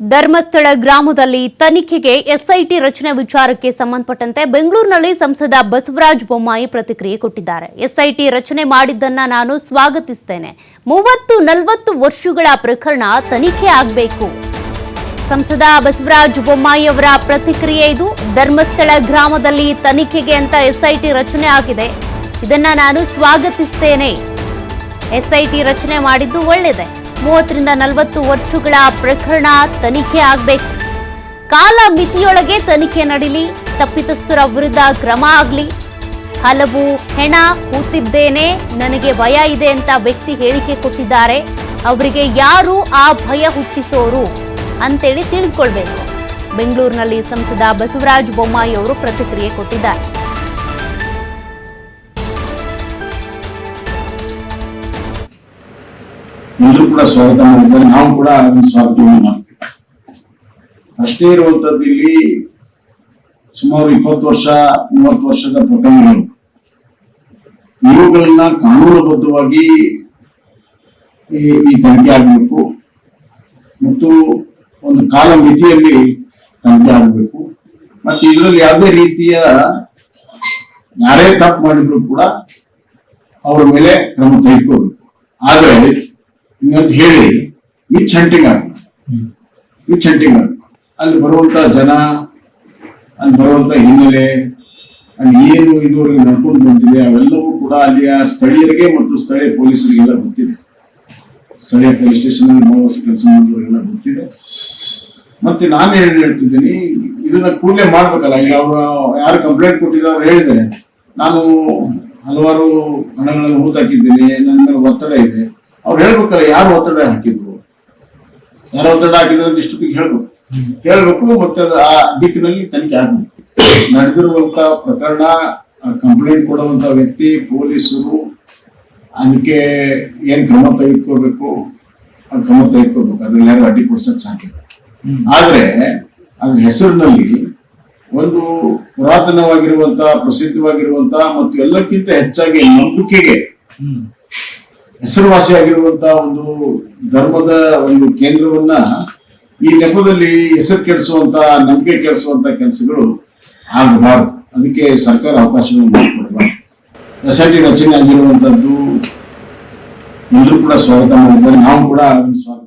ಧರ್ಮಸ್ಥಳ ಗ್ರಾಮದಲ್ಲಿ ತನಿಖೆಗೆ ಎಸ್ಐಟಿ ರಚನೆ ವಿಚಾರಕ್ಕೆ ಸಂಬಂಧಪಟ್ಟಂತೆ ಬೆಂಗಳೂರಿನಲ್ಲಿ ಸಂಸದ ಬಸವರಾಜ ಬೊಮ್ಮಾಯಿ ಪ್ರತಿಕ್ರಿಯೆ ಕೊಟ್ಟಿದ್ದಾರೆ. ಎಸ್ಐಟಿ ರಚನೆ ಮಾಡಿದ್ದನ್ನ ನಾನು ಸ್ವಾಗತಿಸ್ತೇನೆ. ಮೂವತ್ತು ನಲವತ್ತು ವರ್ಷಗಳ ಪ್ರಕರಣ ತನಿಖೆ ಆಗಬೇಕು. ಸಂಸದ ಬಸವರಾಜ ಬೊಮ್ಮಾಯಿ ಅವರ ಪ್ರತಿಕ್ರಿಯೆ ಇದು. ಧರ್ಮಸ್ಥಳ ಗ್ರಾಮದಲ್ಲಿ ತನಿಖೆಗೆ ಅಂತ ಎಸ್ಐಟಿ ರಚನೆ ಆಗಿದೆ. ಇದನ್ನ ನಾನು ಸ್ವಾಗತಿಸ್ತೇನೆ. ಎಸ್ಐಟಿ ರಚನೆ ಮಾಡಿದ್ದು ಒಳ್ಳೆಯದೇ ಮೂವತ್ತರಿಂದ ನಲವತ್ತು ವರ್ಷಗಳ ಪ್ರಕರಣ ತನಿಖೆ ಆಗಬೇಕು. ಕಾಲ ಮಿತಿಯೊಳಗೆ ತನಿಖೆ ನಡೀಲಿ. ತಪ್ಪಿತಸ್ಥರ ವಿರುದ್ಧ ಕ್ರಮ ಆಗಲಿ. ಹಲವು ಹೆಣ ಕೂತಿದ್ದೇನೆ, ನನಗೆ ಭಯ ಇದೆ ಅಂತ ವ್ಯಕ್ತಿ ಹೇಳಿಕೆ ಕೊಟ್ಟಿದ್ದಾರೆ. ಅವರಿಗೆ ಯಾರು ಆ ಭಯ ಹುಟ್ಟಿಸೋರು ಅಂತೇಳಿ ತಿಳಿದುಕೊಳ್ಬೇಕು. ಬೆಂಗಳೂರಿನಲ್ಲಿ ಸಂಸದ ಬಸವರಾಜ ಬೊಮ್ಮಾಯಿ ಅವರು ಪ್ರತಿಕ್ರಿಯೆ ಕೊಟ್ಟಿದ್ದಾರೆ. ಎಲ್ಲರೂ ಕೂಡ ಸ್ವಾಗತ ಮಾಡಿದ್ದಾರೆ. ನಾವು ಕೂಡ ಅದನ್ನು ಸ್ವಾಗತವನ್ನು ಮಾಡ್ತೀವಿ. ಅಷ್ಟೇ ಇರುವಂತದ್ದು ಇಲ್ಲಿ ಸುಮಾರು ಇಪ್ಪತ್ತು ವರ್ಷ, ಮೂವತ್ತು ವರ್ಷದ ಪ್ರಕರಣಗಳು. ಇವುಗಳನ್ನ ಕಾನೂನುಬದ್ಧವಾಗಿ ಈ ತನಿಖೆ ಆಗಬೇಕು. ಮತ್ತು ಒಂದು ಕಾಲ ಮಿತಿಯಲ್ಲಿ ತನಿಖೆ ಆಗಬೇಕು. ಮತ್ತೆ ಇದರಲ್ಲಿ ಯಾವುದೇ ರೀತಿಯ ಯಾರೇ ತಪ್ಪು ಮಾಡಿದ್ರು ಕೂಡ ಅವರ ಮೇಲೆ ಕ್ರಮ ತೆಗೆದುಕೋಬೇಕು ಆದ್ರೆ ಹಿಂಗಂತ ಹೇಳಿ ವಿಚ್ ಹಂಟಿಂಗ್ ಆಗ ವಿಚ್ ಹಂಟಿಂಗ್ ಆಗ ಅಲ್ಲಿ ಬರುವಂತ ಜನ ಅಲ್ಲಿ ಬರುವಂತ ಹಿನ್ನೆಲೆ ಅಲ್ಲಿ ಏನು ಇದುವರೆಗೆ ನಡ್ಕೊಂಡು ಬಂದಿದೆ ಅವೆಲ್ಲವೂ ಕೂಡ ಅಲ್ಲಿಯ ಸ್ಥಳೀಯರಿಗೆ ಮತ್ತು ಸ್ಥಳೀಯ ಪೊಲೀಸರಿಗೆಲ್ಲ ಗೊತ್ತಿದೆ. ಸ್ಥಳೀಯ ಪೊಲೀಸ್ ಸ್ಟೇಷನ್ ಅಲ್ಲಿ ಕೆಲಸ ಮಾಡುವವರಿಗೆಲ್ಲ ಗೊತ್ತಿದೆ. ಮತ್ತೆ ನಾನು ಏನು ಹೇಳ್ತಿದ್ದೀನಿ ಇದನ್ನ ಕೂಡಲೇ ಮಾಡ್ಬೇಕಲ್ಲ. ಈಗ ಅವರು ಯಾರು ಕಂಪ್ಲೇಂಟ್ ಕೊಟ್ಟಿದ್ದಾರೆ ಅವ್ರು ಹೇಳಿದ್ದಾರೆ. ನಾನು ಹಲವಾರು ಹಣಗಳನ್ನು ಹೂತಾಕಿದ್ದೀನಿ ನನ್ನ ಒತ್ತಡ ಇದೆ. ಅವ್ರು ಹೇಳ್ಬೇಕಲ್ಲ ಯಾರು ಒತ್ತಡ ಹಾಕಿದ್ರು? ಯಾರು ಒತ್ತಡ ಹಾಕಿದ್ರು ಅಂತ ಇಷ್ಟೊತ್ತಿಗೆ ಹೇಳ್ಬೇಕು. ಹೇಳ್ಬೇಕು ಮತ್ತೆ ಅದು ಆ ದಿಕ್ಕಿನಲ್ಲಿ ತನಿಖೆ ಆಗ್ಬೇಕು. ನಡೆದಿರುವಂತ ಪ್ರಕರಣ ಕಂಪ್ಲೇಂಟ್ ಕೊಡುವಂತ ವ್ಯಕ್ತಿ ಪೊಲೀಸರು ಅದಕ್ಕೆ ಏನ್ ಕ್ರಮ ತೆಗೆದುಕೋಬೇಕು ಕ್ರಮ ತೆಗೆದುಕೋಬೇಕು ಅದ್ರಲ್ಲಿ ಯಾರು ಅಡ್ಡಿ ಕೊಡ್ಸಕ್ ಸಾಧ್ಯ. ಆದ್ರೆ ಅದ್ರ ಹೆಸರಿನಲ್ಲಿ ಒಂದು ಪುರಾತನವಾಗಿರುವಂತ ಪ್ರಸಿದ್ಧವಾಗಿರುವಂತ ಮತ್ತು ಎಲ್ಲಕ್ಕಿಂತ ಹೆಚ್ಚಾಗಿ ನಂಬಿಕೆಗೆ ಹೆಸರುವಾಸಿಯಾಗಿರುವಂತ ಒಂದು ಧರ್ಮದ ಒಂದು ಕೇಂದ್ರವನ್ನ ಈ ನೆಪದಲ್ಲಿ ಹೆಸರು ಕೆಡಿಸುವಂತ, ನಂಬಿಕೆ ಕೆಡಿಸುವಂತ ಕೆಲಸಗಳು ಆಗಬಾರದು. ಅದಕ್ಕೆ ಸರ್ಕಾರ ಅವಕಾಶವನ್ನು ಮಾಡಿಕೊಡಬಾರ್ದು. ಎಸ್ ಐ ಟಿ ರಚನೆ ಆಗಿರುವಂತದ್ದು ಎಲ್ಲರೂ ಕೂಡ ಸ್ವಾಗತ ಮಾಡಿದ್ದಾರೆ. ನಾವು ಕೂಡ ಅದನ್ನು ಸ್ವಾಗತ